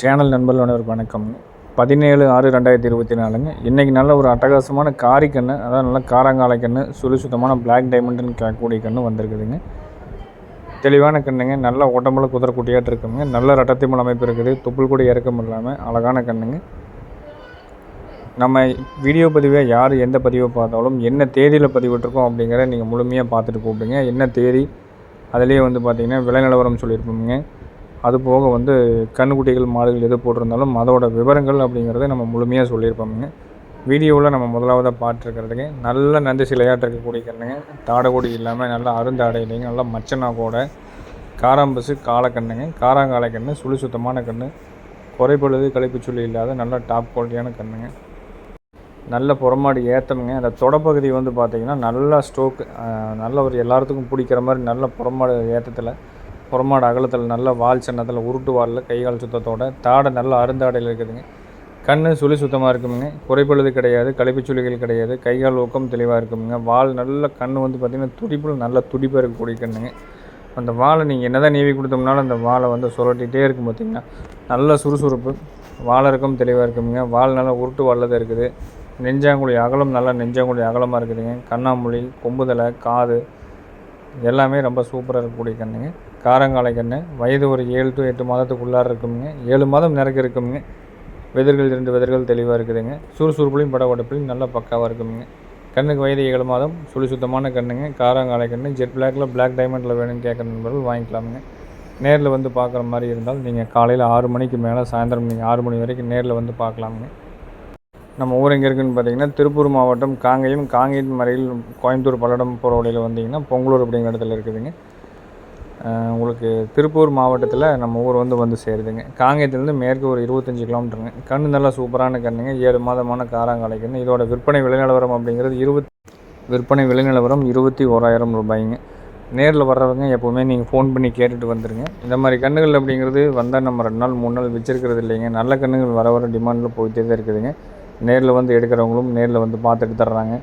Channel நண்பர்கள் அனைவருக்கு வணக்கம். பதினேழு ஆறு ரெண்டாயிரத்தி இருபத்தி நாலுங்க. இன்றைக்கி நல்ல ஒரு அட்டகாசமான காரி கன்று அதாவது நல்ல காராங்காலை கன்று சுழி சுத்தமான பிளாக் டைமண்டுன்னு கேட்கக்கூடிய கன்று வந்திருக்குதுங்க. தெளிவான கண்ணுங்க நல்ல உடம்புல குதிரக்குட்டியாட்டு இருக்குங்க. நல்ல ரட்டத்திமல் அமைப்பு இருக்குது துப்புள் கூட இறக்கம் இல்லாமல் அழகான கண்ணுங்க. நம்ம வீடியோ பதிவை யார் எந்த பதிவை பார்த்தாலும் என்ன தேதியில் பதிவிட்டிருக்கோம் அப்படிங்கிறத நீங்கள் முழுமையாக பார்த்துட்டு கூப்பிடுங்க என்ன தேதி? அதுலேயே வந்து பார்த்திங்கன்னா விலை நிலவரம் சொல்லியிருப்போங்க அது போக வந்து கண்ணுக்குட்டிகள் மாடுகள் எது போட்டிருந்தாலும் அதோட விவரங்கள் அப்படிங்கிறத நம்ம முழுமையாக சொல்லியிருப்போமுங்க. வீடியோவில் நம்ம முதலாவதாக பார்த்துருக்கிறதுங்க. நல்ல நந்தி சிலையாட்டு இருக்கக்கூடிய கண்ணுங்க. தாடகோடி இல்லாமல் நல்லா அருந்தாடை இல்லைங்க. நல்லா மச்சனா கூட காராம்பசு காலக்கண்ணுங்க. காராங்காலை கண்ணு சுழி சுத்தமான கண்ணு. குறைபொழுது கழிப்பு சொல்லி இல்லாத நல்ல டாப் குவாலிட்டியான கண்ணுங்க. நல்ல புறமாடி ஏற்றமுங்க அந்த தொடப்பகுதி வந்து பார்த்திங்கன்னா நல்லா ஸ்டோக்கு நல்ல ஒரு எல்லாத்துக்கும் பிடிக்கிற மாதிரி நல்ல புறமாடு ஏற்றத்தில் புறமாடு அகலத்தில் நல்ல வால் சின்னத்தில் உருட்டு வாலில் கை கால் சுத்தத்தோட தாடை நல்ல அருந்தாடையில் இருக்குதுங்க. கண் சுழி சுத்தமாக இருக்குமுங்க. குறைப்பழுது கிடையாது கழிப்புச்சுளிகள் கிடையாது கை கால் ஊக்கம் தெளிவாக இருக்குமுங்க. வால் நல்ல கண் வந்து பார்த்திங்கன்னா துடிப்பில் நல்ல துடிப்பாக இருக்கக்கூடிய கண்ணுங்க. அந்த வாழை நீங்கள் என்ன தான் நீவி கொடுத்தோம்னாலும் அந்த வாழை வந்து சுரட்டிகிட்டே இருக்கும் பார்த்திங்கன்னா நல்ல சுறுசுறுப்பு. வாழறக்கும் தெளிவாக இருக்குமுங்க. வால் நல்லா உருட்டு வாழில் தான் இருக்குது. நெஞ்சாங்குழி அகலம் நல்லா நெஞ்சாங்குழி அகலமாக இருக்குதுங்க. கண்ணாமொழி கொம்புதலை காது எல்லாமே ரொம்ப சூப்பராக இருக்கக்கூடிய கண்ணுங்க. காரங்காலை கன்று வயது ஒரு ஏழு டு எட்டு மாதத்துக்குள்ளார இருக்குங்க ஏழு மாதம் நிறக்க இருக்குங்க வெதர்கள் இரண்டு வெதர்கள் தெளிவாக இருக்குதுங்க. சுறுசுறுப்புலையும் படவடப்புலையும் நல்லா பக்காவாக இருக்குமுங்க. கண்ணுக்கு வயது ஏழு மாதம் சுழி சுத்தமான கண்ணுங்க. காரங்காலை கண்ணு ஜெட் பிளாக்கில் பிளாக் டைமண்டில் வேணும்னு கேட்குற நண்பர்கள் வாங்கிக்கலாமுங்க. நேரில் வந்து பார்க்குற மாதிரி இருந்தால் நீங்கள் காலையில் ஆறு மணிக்கு மேலே சாயந்தரம் நீங்கள் ஆறு மணி வரைக்கும் நேரில் வந்து பார்க்கலாமுங்க. நம்ம ஊர் எங்கே இருக்குதுன்னு பார்த்தீங்கன்னா திருப்பூர் மாவட்டம் காங்கேயம். காங்கேயம் மறையில் கோயம்புத்தூர் பல்லடம் போகிற வழியில் வந்தீங்கன்னா பொங்கலூர் அப்படிங்கிற இடத்துல இருக்குதுங்க. உங்களுக்கு திருப்பூர் மாவட்டத்தில் நம்ம ஊர் வந்து வந்து சேருதுங்க. காங்கேயத்துலேருந்து மேற்கு ஒரு இருபத்தஞ்சி கிலோமீட்டருங்க. கன்று நல்லா சூப்பரான கன்றுங்க ஏழு மாதமான காராங்காலை கண்ணு இதோட விற்பனை விலைநிலவரம் அப்படிங்கிறது இருபத் விற்பனை விலைநிலவரம் இருபத்தி ஓராயிரம் ரூபாய்ங்க. நேரில் வர்றவங்க எப்போவுமே நீங்கள் ஃபோன் பண்ணி கேட்டுட்டு வந்துடுங்க இந்த மாதிரி கன்றுகள் அப்படிங்கிறது வந்தால் நம்ம ரெண்டு நாள் மூணு நாள் வச்சுருக்கிறது இல்லைங்க. நல்ல கன்றுகள் வர வர டிமாண்டில் போயிட்டே தான் இருக்குதுங்க. நேரில் வந்து எடுக்கிறவங்களும் நேரில் வந்து பார்த்துட்டு தர்றாங்க.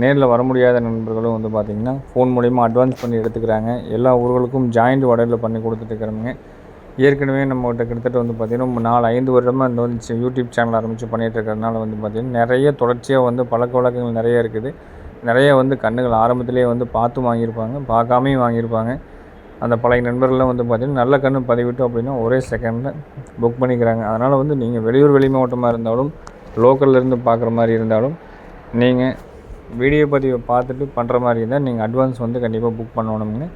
நேரில் வர முடியாத நண்பர்களும் வந்து பார்த்திங்கன்னா ஃபோன் மூலிமா அட்வான்ஸ் பண்ணி எடுத்துக்கிறாங்க. எல்லா ஊர்களுக்கும் ஜாயிண்ட் ஆர்டரில் பண்ணி கொடுத்துட்டுருக்குறோங்க ஏற்கனவே நம்மகிட்ட கிட்டத்தட்ட வந்து பார்த்திங்கன்னா நாலு ஐந்து வருடமாக இந்த வந்து யூடியூப் சேனல் ஆரம்பித்து பண்ணிகிட்டு இருக்கிறதுனால வந்து பார்த்திங்கன்னா நிறைய தொடர்ச்சியாக வந்து பழக்க வழக்கங்கள் நிறைய இருக்குது. நிறைய வந்து கண்ணுகள் ஆரம்பத்திலே வந்து பார்த்து வாங்கியிருப்பாங்க பார்க்காமையும் வாங்கியிருப்பாங்க. அந்த பழைய நண்பர்கள்லாம் வந்து பார்த்திங்கன்னா நல்ல கண்ணு பதிவிட்டோம் அப்படின்னா ஒரே செகண்டில் புக் பண்ணிக்கிறாங்க. அதனால் வந்து நீங்கள் வெளியூர் வெளி மாவட்டமாக இருந்தாலும் லோக்கல்லேருந்து பார்க்குற மாதிரி இருந்தாலும் நீங்கள் வீடியோ பதிவை பார்த்துட்டு பண்ணுற மாதிரி இருந்தால் நீங்கள் அட்வான்ஸ் வந்து கண்டிப்பாக புக் பண்ணணுங்க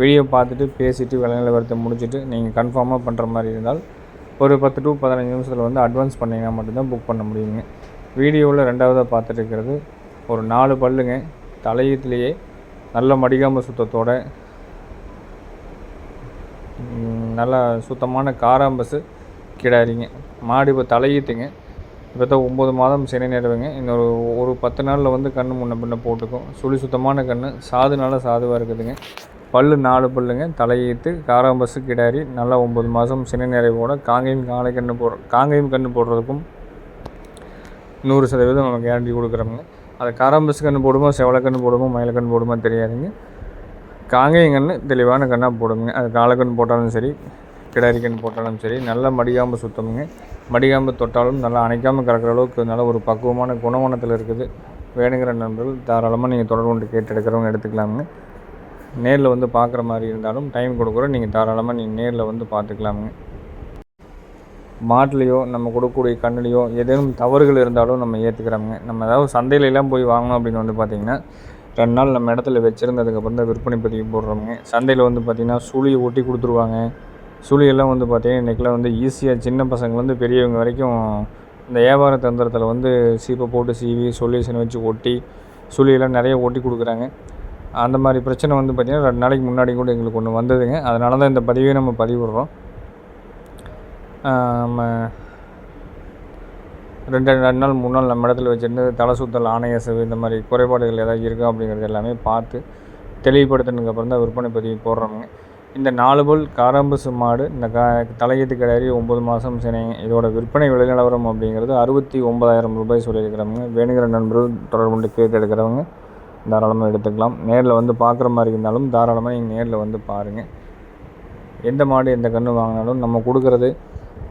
வீடியோ பார்த்துட்டு பேசிவிட்டு விலை நிலவரத்தை முடிச்சுட்டு நீங்கள் கன்ஃபார்மாக பண்ணுற மாதிரி இருந்தால் ஒரு பத்து டு பதினஞ்சு நிமிஷத்தில் வந்து அட்வான்ஸ் பண்ணிங்கன்னா மட்டும்தான் புக் பண்ண முடியுங்க. வீடியோவில் ரெண்டாவதாக பார்த்துட்டு ஒரு நாலு பல்லுங்க. தலையத்துலேயே நல்ல மடிகாம்பு சுத்தத்தோட நல்லா சுத்தமான காராம்பஸு கிடாரிங்க மாடு இப்போ தலையீத்துங்க இப்போ தான் ஒம்பது மாதம் சினை நேரவங்க இன்னொரு ஒரு பத்து நாளில் வந்து கண் முன்ன பின்ன போட்டுக்கும். சுழி சுத்தமான கண் சாதுனால சாதுவாக இருக்குதுங்க. பல் நாலு பல்லுங்க. தலையீத்து காராம்பஸு கிடாரி. நல்லா ஒம்பது மாதம் சினை நிறைவோட காங்கேயம் காலை கன்று போடுற காங்கேயம் கன்று போடுறதுக்கும் நூறு சதவீதம் நம்ம கேரண்டி கொடுக்குறோங்க. அதை காராம்பஸ் கன்று போடுமோ செவலக்கன்று போடுமோ மயிலக்கன்று போடுமோ தெரியாதுங்க. காங்கேயம் கன்று தெளிவான கண்ணாக போடுங்க. அது காலக்கன்று போட்டாலும் சரி கிடாரிக்கன்னு போட்டாலும் சரி நல்ல மடியாமல் சுத்தமுங்க. மடியாமல் தொட்டாலும் நல்லா அணைக்காமல் கறக்கிற அளவுக்கு நல்ல ஒரு பக்குவமான குணவனத்தில் இருக்குது. வேணுங்கிற நண்பர்கள் தாராளமாக நீங்கள் தொடர்பு கொண்டு கேட்டு எடுக்கிறவங்க எடுத்துக்கலாமுங்க. நேரில் வந்து பார்க்குற மாதிரி இருந்தாலும் டைம் கொடுக்குறோம் நீங்கள் தாராளமாக நீங்கள் நேரில் வந்து பார்த்துக்கலாமுங்க மாட்டிலையோ நம்ம கொடுக்கக்கூடிய கண்ணுலையோ ஏதேனும் தவறுகள் இருந்தாலும் நம்ம ஏற்றுக்கிறாங்க நம்ம ஏதாவது சந்தையிலலாம் போய் வாங்கணும் அப்படின்னு வந்து பார்த்திங்கன்னா ரெண்டு நாள் நம்ம இடத்துல வச்சுருந்ததுக்கப்புறம் தான் விற்பனை பதிவு போடுறோமுங்க. சந்தையில் வந்து பார்த்திங்கன்னா சுழியை ஒட்டி கொடுத்துருவாங்க. சுழியெல்லாம் வந்து பார்த்திங்கன்னா இன்றைக்கெலாம் வந்து ஈஸியாக சின்ன பசங்கள்லேருந்து வந்து பெரியவங்க வரைக்கும் இந்த வியாபார தந்திரத்தில் வந்து சீப்பை போட்டு சீவி சொல்யூஷன் வச்சு ஒட்டி சுழியெல்லாம் நிறைய ஒட்டி கொடுக்குறாங்க. அந்த மாதிரி பிரச்சனை வந்து பார்த்திங்கன்னா ரெண்டு நாளைக்கு முன்னாடி கூட எங்களுக்கு ஒன்று வந்ததுங்க. அதனால தான் இந்த பதிவே நம்ம பதிவிடுறோம். நம்ம ரெண்டு ரெண்டு நாள் மூணு நாள் நம்ம இடத்துல வச்சுருந்து தலை சுத்தல் ஆணையசவு இந்த மாதிரி குறைபாடுகள் ஏதாவது இருக்கா அப்படிங்கிறது எல்லாமே பார்த்து தெளிவுபடுத்தினதுக்கப்புறம் தான் விற்பனை பதிவு போடுறோமுங்க. இந்த நாலு போல் காராம்பசு மாடு இந்த கா தலையீட்டு கிடையாது ஒம்பது மாதம் சினைங்க இதோட விற்பனை விலை நிலவரம் அப்படிங்கிறது அறுபத்தி ஒம்பதாயிரம் ரூபாய் சொல்லியிருக்கிறவங்க. வேணுங்கிற நண்பர்கள் தொடர்பு கொண்டு கேட்டு எடுக்கிறவங்க தாராளமாக எடுத்துக்கலாம். நேரில் வந்து பார்க்குற மாதிரி இருந்தாலும் தாராளமாக நீங்கள் நேரில் வந்து பாருங்கள் எந்த மாடு எந்த கன்று வாங்கினாலும் நம்ம கொடுக்குறது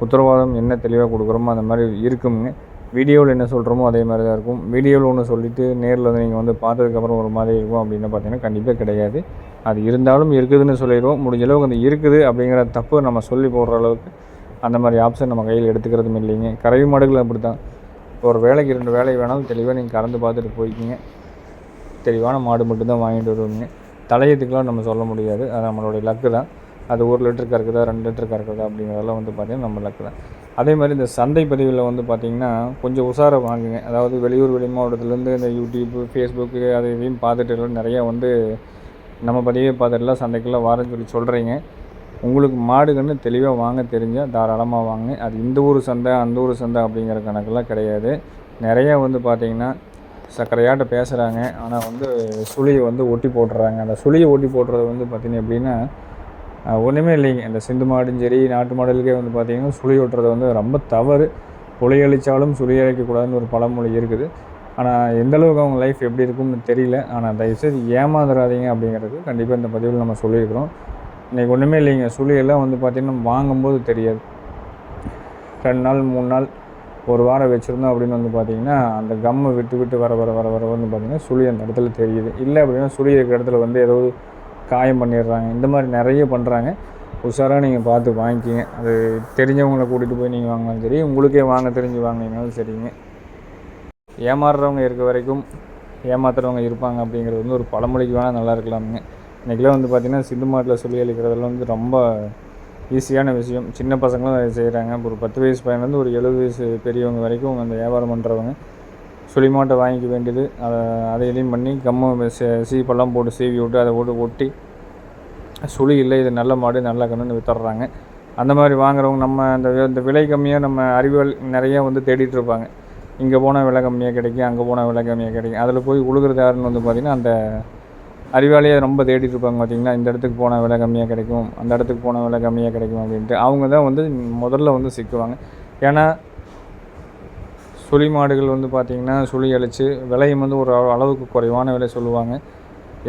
உத்தரவாதம் என்ன தெளிவாக கொடுக்குறோமோ அந்த மாதிரி இருக்குங்க வீடியோவில் என்ன சொல்கிறோமோ அதே மாதிரி தான் இருக்கும். வீடியோவில் ஒன்று சொல்லிவிட்டு நேரில் வந்து நீங்கள் வந்து பார்த்ததுக்கப்புறம் ஒரு மாதிரி இருக்கும் அப்படின்னு பார்த்தீங்கன்னா கண்டிப்பாக கிடையாது. அது இருந்தாலும் இருக்குதுன்னு சொல்லிடுவோம். முடிஞ்ச அளவுக்கு அந்த இருக்குது அப்படிங்கிற தப்பு நம்ம சொல்லி போடுற அளவுக்கு அந்த மாதிரி ஆப்ஷன் நம்ம கையில் எடுத்துக்கிறதும் இல்லைங்க. கறவை மாடுகள் அப்படி தான் ஒரு வேலைக்கு ரெண்டு வேலை வேணாலும் தெளிவாக நீங்கள் கறந்து பார்த்துட்டு போய்க்கிங்க. தெளிவான மாடு மட்டும்தான் வாங்கிட்டு வருவீங்க. தலையத்துக்கெலாம் நம்ம சொல்ல முடியாது. அது நம்மளுடைய லக்கு தான். அது ஒரு லிட்டர் கறக்குதா ரெண்டு லிட்டர் கறக்குதா அப்படிங்கிறதெல்லாம் வந்து பார்த்திங்கன்னா நம்ம லக்கு தான். அதே மாதிரி இந்த சந்தை பதிவில் வந்து பார்த்திங்கன்னா கொஞ்சம் உஷாரை வாங்குங்க. அதாவது வெளியூர் வெளி மாவட்டத்துலேருந்து இந்த யூடியூப்பு ஃபேஸ்புக்கு அது இதையும் பார்த்துட்டு நிறையா வந்து நம்ம பதிவே பார்த்துட்டுலாம் சந்தைக்கெல்லாம் வரேன்னு சொல்லி சொல்கிறீங்க உங்களுக்கு மாடுகன்னு தெளிவாக வாங்க தெரிஞ்சால் தாராளமாக வாங்க அது இந்த ஊர் சந்தை அந்த ஊர் சந்தை அப்படிங்கிற கணக்கெல்லாம் கிடையாது. நிறையா வந்து பார்த்திங்கன்னா சர்க்கரையாட்ட பேசுகிறாங்க ஆனால் வந்து சுழியை வந்து ஒட்டி போட்டுறாங்க. அந்த சுழியை ஒட்டி போடுறது வந்து பார்த்திங்க எப்படின்னா ஒன்றுமே இல்லைங்க. இந்த சிந்து மாடும் சரி நாட்டு மாடலுக்கே வந்து பார்த்திங்கன்னா சுழி ஓட்டுறது வந்து ரொம்ப தவறு. புளியழிச்சாலும் சுழி அழைக்கக்கூடாதுன்னு ஒரு பழமொழி இருக்குது. ஆனால் எந்த அளவுக்கு அவங்க லைஃப் எப்படி இருக்கும்னு தெரியல. ஆனால் தயவுசெய்து ஏமாந்துடாதீங்க அப்படிங்கிறது கண்டிப்பாக இந்த பதிவில் நம்ம சொல்லியிருக்கிறோம். இன்றைக்கி ஒன்றுமே இல்லைங்க. சுழியெல்லாம் வந்து பார்த்திங்கன்னா வாங்கும்போது தெரியாது. ரெண்டு நாள் மூணு நாள் ஒரு வாரம் வச்சுருந்தோம் அப்படின்னு வந்து பார்த்திங்கன்னா அந்த கம்மை விட்டு விட்டு வர வர வர வர வந்து பார்த்திங்கன்னா சுழி அந்த இடத்துல தெரியுது. இல்லை அப்படின்னா சுழி இருக்கிற இடத்துல வந்து ஏதோ காயம் பண்ணிடுறாங்க. இந்த மாதிரி நிறைய பண்ணுறாங்க உஷாராக நீங்கள் பார்த்து வாங்கிக்கிங்க. அது தெரிஞ்சவங்களை கூட்டிகிட்டு போய் நீங்கள் வாங்கினாலும் சரி உங்களுக்கே வாங்க தெரிஞ்சு வாங்கினாலும் சரிங்க. ஏமாறுறவங்க இருக்க வரைக்கும் ஏமாத்துறவங்க இருப்பாங்க அப்படிங்கிறது வந்து ஒரு பழமொழிக்கு வேணால் நல்லா இருக்கலாமுங்க. இன்றைக்கெலாம் வந்து பார்த்திங்கன்னா சிந்து மாட்டில் சொல்லி அளிக்கிறதெல்லாம் வந்து ரொம்ப ஈஸியான விஷயம். சின்ன பசங்களும் அதை செய்கிறாங்க ஒரு பத்து வயசு பையன்லேருந்து ஒரு எழுபது வயசு பெரியவங்க வரைக்கும் அந்த வியாபாரம் பண்ணுறவங்க சுழிமாட்டை வாங்கிக்க வேண்டியது. அதை அதை இதையும் பண்ணி கம்மு சீப்பெல்லாம் போட்டு சீவி விட்டு அதை போட்டு ஒட்டி சுழி இல்லை இது நல்ல மாடு நல்ல கண்ணுன்னு வித்துடுறாங்க. அந்த மாதிரி வாங்குறவங்க நம்ம அந்த இந்த விலை கம்மியாக நம்ம அறிவியல் நிறைய வந்து தேடிட்டு இருப்பாங்க. இங்கே போனால் விலை கம்மியாக கிடைக்கும் அங்கே போனால் விலை கம்மியாக கிடைக்கும். அதில் போய் உழுகிறது யாருன்னு வந்து பார்த்திங்கன்னா அந்த அறிவாளியை ரொம்ப தேடிட்டு இருப்பாங்க பார்த்திங்கன்னா இந்த இடத்துக்கு போனால் விலை கம்மியாக கிடைக்கும் அந்த இடத்துக்கு போனால் விலை கம்மியாக கிடைக்கும் அப்படின்ட்டு. அவங்க தான் வந்து முதல்ல வந்து சிக்குவாங்க. ஏன்னா சுழி மாடுகள் வந்து பார்த்திங்கன்னா சுழி அழித்து விலையும் வந்து ஒரு அளவுக்கு குறைவான விலை சொல்லுவாங்க.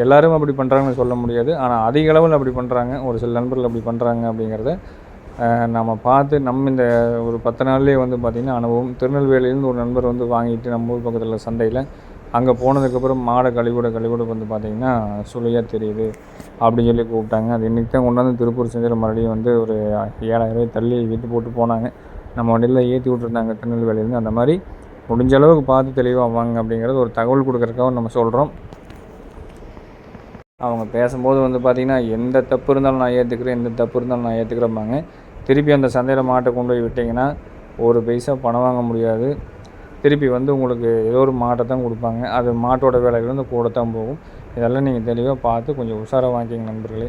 எல்லோரும் அப்படி பண்ணுறாங்கன்னு சொல்ல முடியாது. ஆனால் அதிக அளவில் அப்படி பண்ணுறாங்க ஒரு சில நண்பர்கள் அப்படி பண்ணுறாங்க அப்படிங்கிறத நம்ம பார்த்து நம்ம இந்த ஒரு பத்து நாள்லேயே வந்து பார்த்திங்கன்னா அனுபவம். திருநெல்வேலியிலேருந்து ஒரு நண்பர் வந்து வாங்கிட்டு நம்ம ஊர் பக்கத்தில் சந்தையில் அங்கே போனதுக்கப்புறம் மாடை கழிவுட கழிவுட வந்து பார்த்திங்கன்னா சுழியாக தெரியுது அப்படின்னு சொல்லி கூப்பிட்டாங்க. அது இன்றைக்கி தான் கொண்டாந்து திருப்பூர் சந்தையில் மறுபடியும் வந்து ஒரு ஏழாயிரம் ரூபாய் தள்ளி விற்று போட்டு போனாங்க. நம்ம வண்டியில் ஏற்றி விட்ருந்தாங்க திருநெல்வேலியிலேருந்து. அந்த மாதிரி முடிஞ்ச அளவுக்கு பார்த்து தெளிவாக வாங்க அப்படிங்கிறது ஒரு தகவல் கொடுக்குறக்காக நம்ம சொல்கிறோம் அவங்க பேசும்போது வந்து பார்த்திங்கன்னா எந்த தப்பு இருந்தாலும் நான் ஏற்றுக்கிறேன் எந்த தப்பு இருந்தாலும் நான் ஏற்றுக்கிறேம்பாங்க திருப்பி அந்த சந்தையில் மாட்டை கொண்டு போய் விட்டிங்கன்னா ஒரு பைசா பணம் வாங்க முடியாது. திருப்பி வந்து உங்களுக்கு ஏதோ ஒரு மாட்டை தான் கொடுப்பாங்க. அது மாட்டோட விலைகள் வந்து கூட தான் போகும். இதெல்லாம் நீங்கள் தெளிவாக பார்த்து கொஞ்சம் உஷாராக வாங்கிக்கிங்க நண்பர்களே.